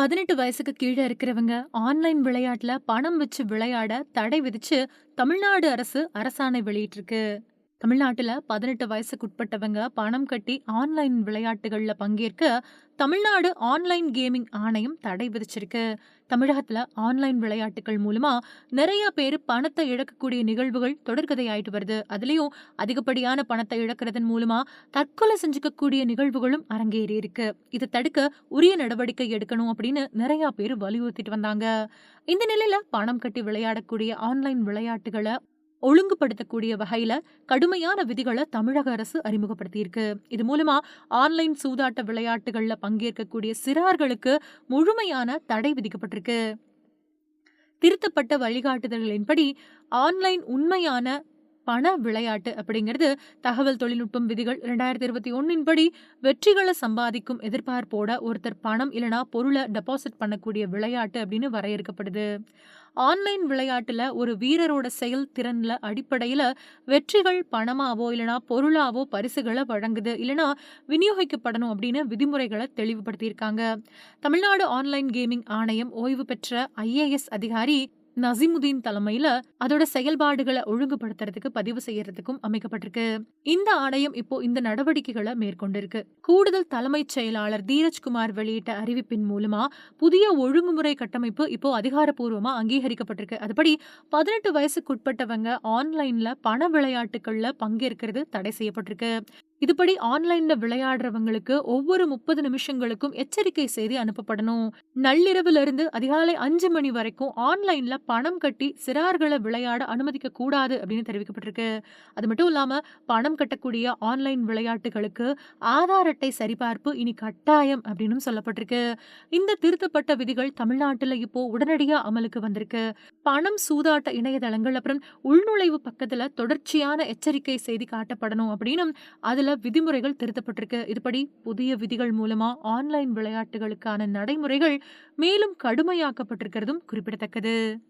18 வயசுக்கு கீழ இருக்கிறவங்க ஆன்லைன் விளையாட்டுல பணம் வச்சு விளையாட தடை விதிச்சு தமிழ்நாடு அரசு அரசாணை வெளியிட்டிருக்கு. தமிழ்நாட்டில் பதினெட்டு வயசுக்குட்பட்டவங்க பணம் கட்டி ஆன்லைன் விளையாட்டுகளில் பங்கேற்க தமிழ்நாடு ஆன்லைன் கேமிங் ஆணையம் தடை விதிச்சிருக்கு. தமிழகத்தில் ஆன்லைன் விளையாட்டுகள் மூலமாக நிறைய பேர் பணத்தை இழக்கக்கூடிய நிகழ்வுகள் தொடர்கதையாயிட்டு வருது. அதுலேயும் அதிகப்படியான பணத்தை இழக்கிறதன் மூலமாக தற்கொலை செஞ்சுக்கக்கூடிய நிகழ்வுகளும் அரங்கேறி இருக்கு இதை தடுக்க உரிய நடவடிக்கை எடுக்கணும் அப்படின்னு நிறையா பேர் வலியுறுத்திட்டு வந்தாங்க. இந்த நிலையில் பணம் கட்டி விளையாடக்கூடிய ஆன்லைன் விளையாட்டுகளை ஒழுங்குபடுத்தக்கூடிய வகையில கடுமையான விதிகளை தமிழக அரசு அறிமுகப்படுத்தியிருக்கு. இது மூலமா ஆன்லைன் சூதாட்ட விளையாட்டுகள்ல பங்கேற்கக்கூடிய சிறார்களுக்கு முழுமையான தடை விதிக்கப்பட்டிருக்கு. திருத்தப்பட்ட வழிகாட்டுதல்களின்படி ஆன்லைன் உண்மையான பண விளையாட்டு அப்படிங்கிறது தகவல் தொழில்நுட்பம் விதிகள் 2021 படி வெற்றிகளை சம்பாதிக்கும் எதிர்பார்ப்போட ஒருத்தர் பணம் இல்லைனா பொருளை டெபாசிட் பண்ணக்கூடிய விளையாட்டு அப்படின்னு வரையறுக்கப்படுது. ஆன்லைன் விளையாட்டில் ஒரு வீரரோட செயல் திறனில் அடிப்படையில் வெற்றிகள் பணமாவோ இல்லைனா பொருளாவோ பரிசுகளை வழங்குது இல்லைனா விநியோகிக்கப்படணும் அப்படின்னு விதிமுறைகளை தெளிவுபடுத்தியிருக்காங்க. தமிழ்நாடு ஆன்லைன் கேமிங் ஆணையம் ஓய்வு பெற்ற ஐஏஎஸ் அதிகாரி நசிமுதீன் தலைமையில அதோட செயல்பாடுகளை ஒழுங்குபடுத்துறதுக்கு பதிவு செய்யறதுக்கும் அமைக்கப்பட்டிருக்கு. இந்த ஆணையம் இப்போ இந்த நடவடிக்கைகளை மேற்கொண்டிருக்கு. கூடுதல் தலைமைச் செயலாளர் தீரஜ்குமார் வெளியிட்ட அறிவிப்பின் மூலமா புதிய ஒழுங்குமுறை கட்டமைப்பு இப்போ அதிகாரப்பூர்வமா அங்கீகரிக்கப்பட்டிருக்கு. அதுபடி 18 வயசுக்குட்பட்டவங்க ஆன்லைன்ல பண விளையாட்டுகள்ல பங்கேற்கிறது தடை செய்யப்பட்டிருக்கு. இதுபடி ஆன்லைன்ல விளையாடுறவங்களுக்கு ஒவ்வொரு 30 நிமிஷங்களுக்கும் எச்சரிக்கை செய்தி அனுப்பப்படணும். நள்ளிரவுல இருந்து அதிகாலை அஞ்சு மணி வரைக்கும் ஆன்லைன்ல பணம் கட்டி சிறார்கள விளையாட அனுமதிக்க கூடாது அப்படின்னு தெரிவிக்கப்பட்டிருக்கு. அது மட்டும் இல்லாம பணம் கட்டக்கூடிய ஆன்லைன் விளையாட்டுகளுக்கு ஆதார் அட்டை சரிபார்ப்பு இனி கட்டாயம் அப்படின்னும் சொல்லப்பட்டிருக்கு. இந்த திருத்தப்பட்ட விதிகள் தமிழ்நாட்டுல இப்போ உடனடியா அமலுக்கு வந்திருக்கு. பணம் சூதாட்ட இணையதளங்கள் அப்புறம் உள்நுழைவு பக்கத்துல தொடர்ச்சியான எச்சரிக்கை செய்தி காட்டப்படணும் அப்படின்னும் அதுல விதிமுறைகள் திருத்தப்பட்டிருக்கு. இதுபடி புதிய விதிகள் மூலமா ஆன்லைன் விளையாட்டுகளுக்கான நடைமுறைகள் மேலும் கடுமையாக்கப்பட்டிருக்கிறதும் குறிப்பிடத்தக்கது.